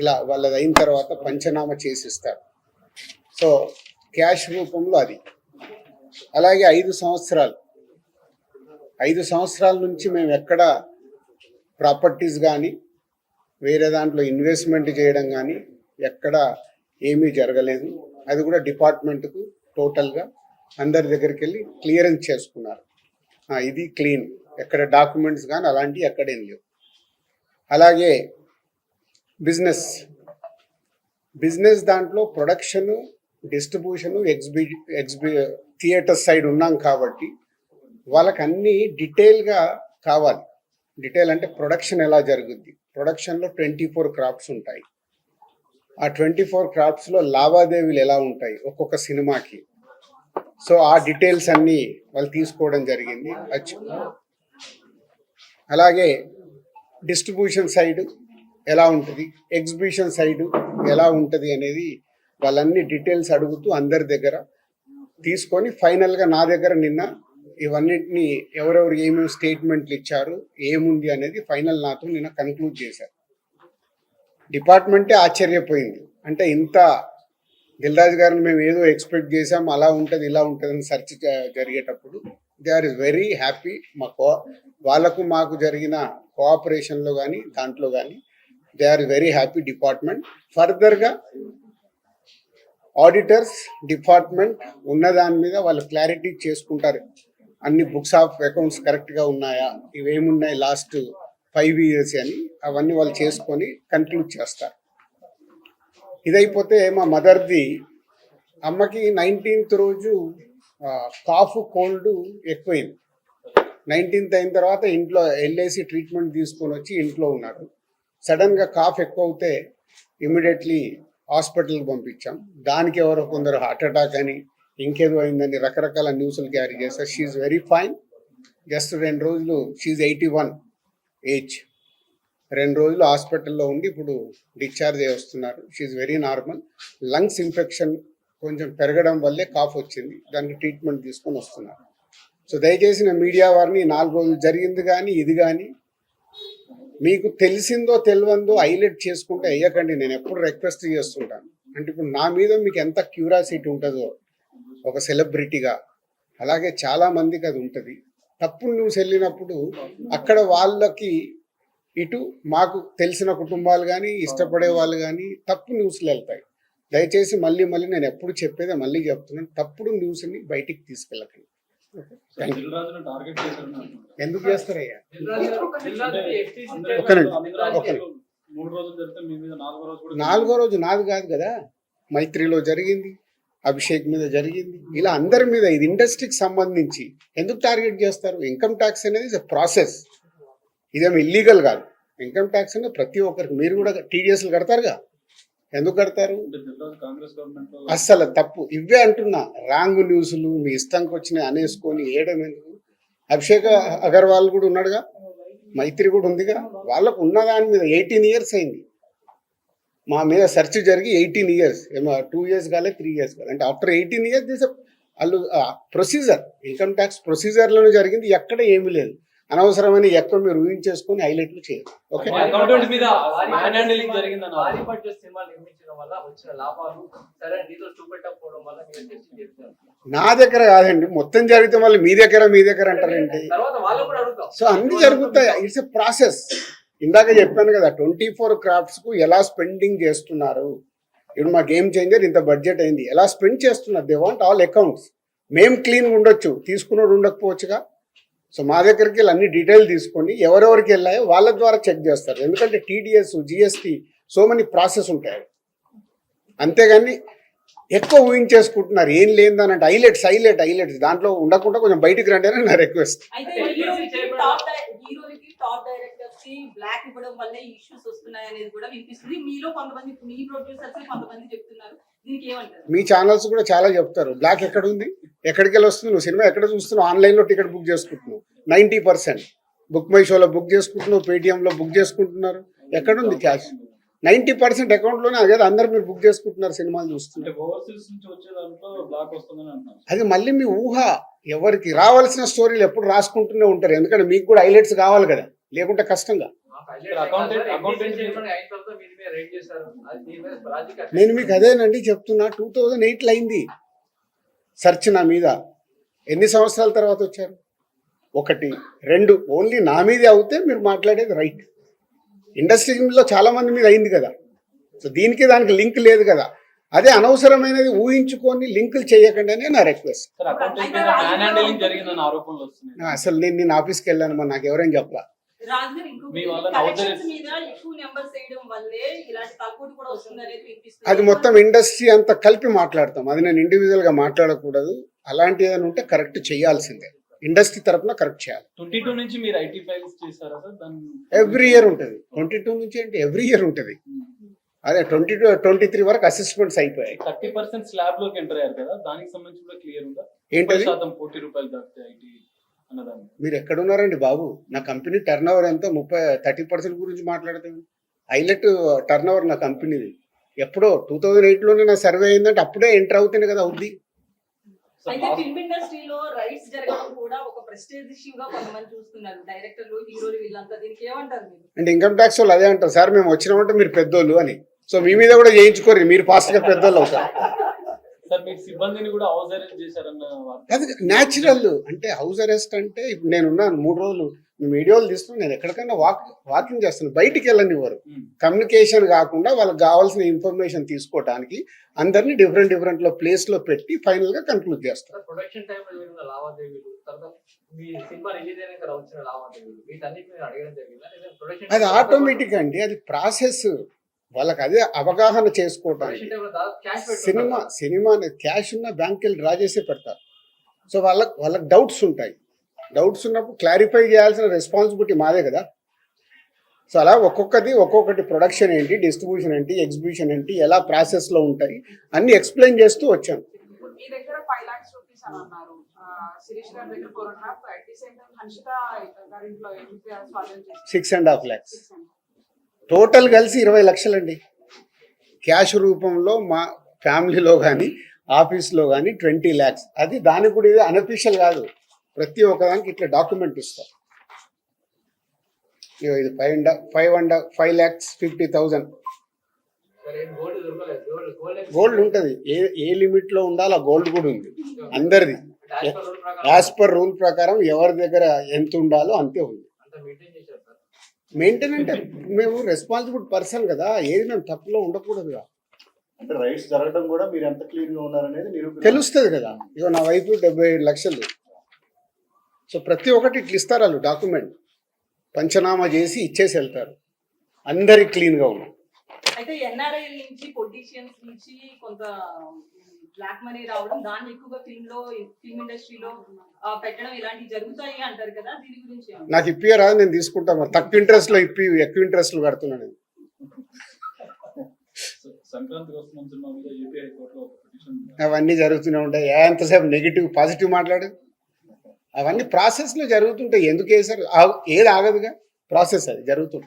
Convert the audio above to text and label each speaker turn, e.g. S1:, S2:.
S1: ఇలా వాళ్ళది అయిన తర్వాత పంచనామా చేసిస్తారు. సో క్యాష్ రూపంలో అది. అలాగే ఐదు సంవత్సరాలు. ఐదు సంవత్సరాల నుంచి మేము ఎక్కడ ప్రాపర్టీస్ కానీ వేరే దాంట్లో ఇన్వెస్ట్మెంట్ చేయడం కానీ ఎక్కడ ఏమీ జరగలేదు. అది కూడా డిపార్ట్మెంట్కు టోటల్గా అందరి దగ్గరికి వెళ్ళి క్లియరెన్స్ చేసుకున్నారు. ఇది క్లీన్. ఎక్కడ డాక్యుమెంట్స్ కానీ అలాంటివి ఎక్కడేం లేవు. అలాగే బిజినెస్. బిజినెస్ దాంట్లో ప్రొడక్షన్ డిస్ట్రిబ్యూషన్ ఎగ్జిబి ఎగ్జిబి థియేటర్ సైడ్ ఉన్నాం కాబట్టి వాళ్ళకి అన్నీ డీటెయిల్గా కావాలి. డీటెయిల్ అంటే ప్రొడక్షన్ ఎలా జరుగుద్ది? ప్రొడక్షన్లో ట్వంటీ ఫోర్ క్రాఫ్ట్స్ ఉంటాయి. ఆ ట్వంటీ ఫోర్ క్రాఫ్ట్స్లో లావాదేవీలు ఎలా ఉంటాయి? ఒక్కొక్క సినిమాకి. సో ఆ డీటెయిల్స్ అన్నీ వాళ్ళు తీసుకోవడం జరిగింది. అలాగే డిస్ట్రిబ్యూషన్ సైడ్ ఎలా ఉంటుంది? ఎగ్జిబిషన్ సైడ్ ఎలా ఉంటుంది అనేది వాళ్ళన్ని డీటెయిల్స్ అడుగుతూ అందరి దగ్గర తీసుకొని ఫైనల్గా నా దగ్గర నిన్న ఇవన్నిటిని ఎవరెవరు ఏమేమి స్టేట్మెంట్లు ఇచ్చారు ఏముంది అనేది ఫైనల్ నాతో నిన్న కన్క్లూడ్ చేశారు. డిపార్ట్మెంటే ఆశ్చర్యపోయింది. అంటే ఇంత దిల్రాజు గారిని మేము ఏదో ఎక్స్పెక్ట్ చేసాం అలా ఉంటుంది ఇలా ఉంటుంది అని సెర్చ్ జరిగేటప్పుడు they are is very happy మా కో వాళ్ళకు మాకు జరిగిన కోఆపరేషన్లో కానీ దాంట్లో కానీ they are very happy department. ఫర్దర్గా ఆడిటర్స్ డిపార్ట్మెంట్ ఉన్న దాని మీద వాళ్ళు క్లారిటీ చేసుకుంటారు. అన్ని బుక్స్ ఆఫ్ అకౌంట్స్ కరెక్ట్గా ఉన్నాయా? ఇవేమున్నాయి లాస్ట్ ఫైవ్ ఇయర్స్ అని అవన్నీ వాళ్ళు చేసుకొని కంక్లూడ్ చేస్తారు. ఇదైపోతే మా మదర్ది అమ్మకి నైన్టీన్త్ రోజు కాఫ్ కోల్డ్ ఎక్కువైంది. నైన్టీన్త్ అయిన తర్వాత ఇంట్లో వెళ్ళేసి ట్రీట్మెంట్ తీసుకొని వచ్చి ఇంట్లో ఉన్నారు సడన్గా కాఫ్ ఎక్కువ అవుతే ఇమీడియట్లీ హాస్పిటల్కి పంపించాం. దానికి ఎవరో కొందరు హార్ట్ అటాక్ అని ఇంకేదో అయిందని రకరకాల న్యూస్లు క్యారీ చేస్తారు షీఈ్ వెరీ ఫైన్ జస్ట్ రెండు రోజులు షీఈ్ ఎయిటీ వన్ ఏజ్ రెండు రోజులు హాస్పిటల్లో ఉండి ఇప్పుడు డిశ్చార్జ్ అయ్యి వస్తున్నారు. She's very normal lungs infection కొంచెం పెరగడం వల్లే కాఫ్ వచ్చింది. దానికి ట్రీట్మెంట్ తీసుకొని వస్తున్నారు. సో దయచేసి నా మీడియా వారిని నాలుగు రోజులు జరిగింది కానీ ఇది కానీ మీకు తెలిసిందో తెలియందో హైలైట్ చేసుకుంటే అయ్యకండి నేను ఎప్పుడు రిక్వెస్ట్ చేస్తుంటాను. అంటే ఇప్పుడు నా మీద మీకు ఎంత క్యూరాసిటీ ఉంటుందో ఒక సెలబ్రిటీగా అలాగే చాలా మందికి అది ఉంటుంది. తప్పుడు న్యూస్ వెళ్ళినప్పుడు అక్కడ వాళ్ళకి ఇటు మాకు తెలిసిన కుటుంబాలు కానీ ఇష్టపడే వాళ్ళు కానీ తప్పు న్యూస్లు వెళ్తాయి. దయచేసి మళ్ళీ మళ్ళీ నేను ఎప్పుడు చెప్పేదే మళ్ళీ చెప్తున్నాను. తప్పుడు న్యూస్ని బయటికి తీసుకెళ్ళకండి. ఎందుకు చేస్తారయ్యా? ఒక్క
S2: నాలుగో రోజు కూడా
S1: నాలుగో రోజు నాది కాదు కదా. మైత్రిలో జరిగింది అభిషేక్ మీద జరిగింది. ఇలా అందరి మీద ఇది ఇండస్ట్రీకి సంబంధించి ఎందుకు టార్గెట్ చేస్తారు? ఇన్కమ్ ట్యాక్స్ అనేది ప్రాసెస్. ఇదేమి ఇల్లీగల్ కాదు. ఇన్కమ్ ట్యాక్స్ అనేది ప్రతి ఒక్కరికి మీరు కూడా టీడీఎస్లు కడతారుగా? ఎందుకు కడతారు? అస్సలు తప్పు. ఇవే అంటున్నా. రాంగ్ న్యూస్లు మీ ఇష్టంకి వచ్చినాయి అనేసుకొని ఏయడం ఎందుకు అభిషేక్ అగర్వాల్ కూడా ఉన్నాడుగా? మైత్రి కూడా ఉందిగా? వాళ్ళకు ఉన్న దాని మీద ఎయిటీన్ ఇయర్స్ అయింది. మా మీద సెర్చ్ జరిగి ఎయిటీన్ ఇయర్స్. ఏమో టూ ఇయర్స్ కాలే త్రీ ఇయర్స్ కాలే. అంటే ఆఫ్టర్ ఎయిటీన్ ఇయర్స్ దిస్ వాళ్ళు ప్రొసీజర్ ఇన్కమ్ ట్యాక్స్ ప్రొసీజర్లోనే జరిగింది. ఎక్కడ ఏమీ లేదు. అనవసరమని ఎక్కడ మీరు ఊహించేసుకొని హైలైట్లు చేయరు ఓకే? నా దగ్గర కాదండి. మొత్తం జరిగితే మళ్ళీ మీ దగ్గర మీ దగ్గర అంటారేంటి
S3: తర్వాత వాళ్ళు కూడా అడుగుతాం
S1: సో అన్ని జరుగుతాయి. ఇట్స్ ఎ ప్రాసెస్ ఇందాక చెప్పాను కదా ట్వంటీ ఫోర్ క్రాఫ్ట్స్కు ఎలా స్పెండింగ్ చేస్తున్నారు? ఇప్పుడు మా గేమ్ చేంజర్ ఇంత బడ్జెట్ అయింది. ఎలా స్పెండ్ చేస్తున్నారు? దే వాంట్ ఆల్ అకౌంట్స్ మేము క్లీన్ ఉండొచ్చు. తీసుకున్నోడు ఉండకపోవచ్చుగా? సో మా దగ్గరికి వెళ్ళి అన్ని డీటెయిల్ తీసుకొని ఎవరెవరికి వెళ్ళాయో వాళ్ళ ద్వారా చెక్ చేస్తారు. ఎందుకంటే TDS GST so many process ఉంటాయి అంతేగాని ఎక్కువ ఊహించేసుకుంటున్నారు. ఏం లేదని హైలైట్స్ హైలైట్ హైలైట్స్. దాంట్లో ఉండకుండా కొంచెం బయటికి రండి అని నా రిక్వెస్ట్.
S4: అయితే
S3: అంటే
S4: హీరోకి
S3: చేయబడ-
S4: టాప్ డై- హీరోలకి టాప్ డైరెక్టర్స్కి బ్లాక్ ఇవ్వడం వల్ల ఇష్యూస్ వస్తున్నాయి అనేది కూడా వినిపిస్తుంది. మీలో కొంతమంది మీ ప్రొడ్యూసర్స్ కొంతమంది చెప్తున్నారు. దీనికి ఏమంటారు?
S1: మీ ఛానల్స్ కూడా చాలా చెప్తారు. బ్లాక్ ఎక్కడ ఉంది? ఎక్కడికి వెళ్ళి వస్తుంది నువ్వు సినిమా ఎక్కడ చూస్తున్నావు? ఆన్లైన్లో టికెట్ బుక్ చేసుకుంటున్నావు. Ninety percent. బుక్ మై షోలో బుక్ చేసుకుంటున్నావు పేటిఎంలో బుక్ చేసుకుంటున్నారు. ఎక్కడ ఉంది క్యాష్? నైంటీ పర్సెంట్ అకౌంట్లోనే అదే అందరు మీరు బుక్ చేసుకుంటున్నారు సినిమాలు
S2: అంటే
S1: చూస్తున్నారు
S2: ఓవర్సీస్ నుంచి వచ్చే దాంట్లో బ్లాక్ వస్తుందని అంటున్నారు.
S1: అది మళ్ళీ మీ ఊహ. ఎవరికి రావాల్సిన స్టోరీలు ఎప్పుడు రాసుకుంటూనే ఉంటారు. ఎందుకంటే మీకు కూడా హైలైట్స్ కావాలి కదా లేకుంటే కష్టంగా. నేను మీకు అదేనండి చెప్తున్నా. టూ థౌజండ్ ఎయిట్లో అయింది. సెర్చ్ నా మీద. ఎన్ని సంవత్సరాల తర్వాత వచ్చారు? ఒకటి రెండు ఓన్లీ నా మీదే అవుతే మీరు మాట్లాడేది రైట్. ఇండస్ట్రీలో చాలా మంది మీద అయింది కదా. సో దీనికి దానికి లింక్ లేదు కదా. అదే అనవసరమైనది ఊహించుకొని లింకులు చేయకండి అని నా రిక్వెస్ట్. అసలు నేను నేను ఆఫీస్కి వెళ్ళాను మరి నాకు ఎవరైనా చెప్పలా?
S4: రాజుగారు ఇంకొకటి
S2: మీ వల్ల
S4: కలెక్షన్స్
S2: నవోదయ-
S4: మీద ఎక్కువ నెంబర్స్ వేయడం వల్లే ఇలాంటి తక్కువ కూడా వస్తుంది అనేది వినిపిస్తుంది.
S1: అది మొత్తం ఇండస్ట్రీ అంతా కలిపి మాట్లాడతాం. అది నేను ఇండివిజువల్గా మాట్లాడకూడదు. అలాంటి ఏదైనా ఉంటే కరెక్ట్ చేయాల్సిందే. ఇండస్ట్రీ తరపున కరెక్ట్ చేయాలి.
S2: ట్వంటీ టూ నుంచి మీరు ఐటీ ఫైల్స్ చేశారా సార్? దాని
S1: ఎవ్రీ ఇయర్ ఉంటుంది. ట్వంటీ టూ నుంచి అంటే ఎవ్రీ ఇయర్ ఉంటుంది. అదే ట్వంటీ టూ ట్వంటీ త్రీ వరకు అసెస్మెంట్స్ అయిపోయాయి.
S2: థర్టీ పర్సెంట్ స్లాబ్లోకి ఎంటర్ అయ్యారు కదా? దానికి సంబంధించి కూడా క్లియర్ ఉందా? ముప్పై శాతం కోటి రూపాయలు దాటితే ఐటీ
S1: మీరు ఎక్కడున్నారండి బాబు? నా కంపెనీ టర్న్ ఓవర్ ఎంత? ముప్పై థర్టీ పర్సెంట్ గురించి మాట్లాడతాను హైలైట్ టర్న్ ఓవర్ నా కంపెనీది. ఎప్పుడో టూ థౌజండ్ ఎయిట్లోనే నా సర్వే అయిందంటే అప్పుడే ఎంటర్ అవుతుంది కదా అవుద్ది.
S2: సార్
S4: అయితే
S2: లాస్ట్-
S4: ఫిల్మ్ ఇండస్ట్రీలో రైట్స్ జరగడం కూడా ఒక ప్రెస్టేజ్ ఇష్యూ గా కొంతమంది చూస్తున్నారు. డైరెక్టర్లు హీరోలు వీళ్ళంతా దీనికి ఏమంటారు మీరు?
S1: అంటే ఇన్కమ్ ట్యాక్స్ వాళ్ళు అదే అంటారు. సార్ మేము వచ్చినామంటే మీరు పెద్దోళ్ళు అని. సో మీ మీద కూడా చేయించుకోరు మీరు ఫాస్ట్గా పెద్దోళ్ళు అవుతారు. న్యాచురల్ అంటే హౌస్ అరెస్ట్ అంటే ఇప్పుడు నేను మూడు రోజులు వీడియోలు తీసుకుని నేను ఎక్కడికైనా వాక్ వాకింగ్ చేస్తాను బయటికి వెళ్ళనివ్వరు. కమ్యూనికేషన్ కాకుండా వాళ్ళకి కావాల్సిన ఇన్ఫర్మేషన్ తీసుకోవడానికి అందరినీ డిఫరెంట్ డిఫరెంట్లో ప్లేస్లో పెట్టి ఫైనల్గా కన్క్లూడ్ చేస్తారు. అది ఆటోమేటిక్ అండి అది ప్రాసెస్ వాళ్ళకి అదే అవగాహన చేసుకోవటానికి. సినిమా సినిమా క్యాష్ ఉన్న బ్యాంక్ వెళ్ళి డ్రా చేసే పెడతారు. సో వాళ్ళకి వాళ్ళకి డౌట్స్ ఉంటాయి. డౌట్స్ ఉన్నప్పుడు క్లారిఫై చేయాల్సిన రెస్పాన్సిబిలిటీ మాదే కదా. సో అలా ఒక్కొక్కటి ఒక్కొక్కటి ప్రొడక్షన్ ఏంటి డిస్ట్రిబ్యూషన్ ఏంటి ఎగ్జిబిషన్ ఏంటి ఎలా ప్రాసెస్లో ఉంటాయి అన్ని ఎక్స్ప్లెయిన్ చేస్తూ వచ్చాను six and half lakhs total కలిసి ఇరవై లక్షలండి. క్యాష్ రూపంలో మా ఫ్యామిలీలో కానీ ఆఫీస్లో కానీ ట్వంటీ ల్యాక్స్. అది దానికి కూడా ఇది అనఫీషియల్ కాదు. ప్రతి ఒక్కదానికి ఇట్లా డాక్యుమెంట్ ఇస్తాం. ఇది five and five and five lakhs fifty thousand.
S3: Gold
S1: ఉంటుంది. ఏ ఏ లిమిట్లో ఉండాలో ఆ గోల్డ్ కూడా ఉంది. అందరిది.
S3: యాజ్ పర్ రూల్ ప్రకారం
S1: ఎవరి దగ్గర ఎంత ఉండాలో అంతే ఉంది.
S3: మెయింటైన్
S1: అంటే మేము రెస్పాన్సిబుల్ పర్సన్ కదా. ఏది మేము తప్పులో ఉండకూడదుగా.
S5: అంటే రైట్స్ జరగడం కూడా మీరు ఎంత క్లీన్గా ఉన్నారనేది నిరూపణ
S1: తెలుస్తుంది కదా. ఇగో నా వైపు డెబ్బై ఏడు లక్షలు. సో ప్రతి ఒక్కటి ఇట్లా ఇస్తారు వాళ్ళు డాక్యుమెంట్ పంచనామా చేసి ఇచ్చేసి వెళ్తారు. అందరికి క్లీన్గా ఉన్నాం.
S4: అయితే ఎన్ఆర్ఐ నుంచి పొలిటీషియన్స్ నుంచి కొంత బ్లాక్ మనీ రావడం దాన్ని ఎక్కువగా ఫిల్మ్లో ఫిల్మ్ ఇండస్ట్రీలో పెట్టడం ఇలాంటివి జరుగుతాయి అంటారు కదా దీని గురించి?
S1: నాకు ఇప్పి రాదు నేను తీసుకుంటా మరి. తక్కువ ఇంట్రెస్ట్లో ఇప్పి ఎక్కువ నేను.
S2: ఏపీ హైకోర్టులో ఒక పిటిషన్
S1: అవన్నీ జరుగుతూనే ఉంటాయి. ఎంతసేపు నెగిటివ్ పాజిటివ్ మాట్లాడు. అవన్నీ ప్రాసెస్లో జరుగుతుంటాయి. ఎందుకు వేసారు ఏది ఆగదుగా? ప్రాసెస్ అది జరుగుతుంది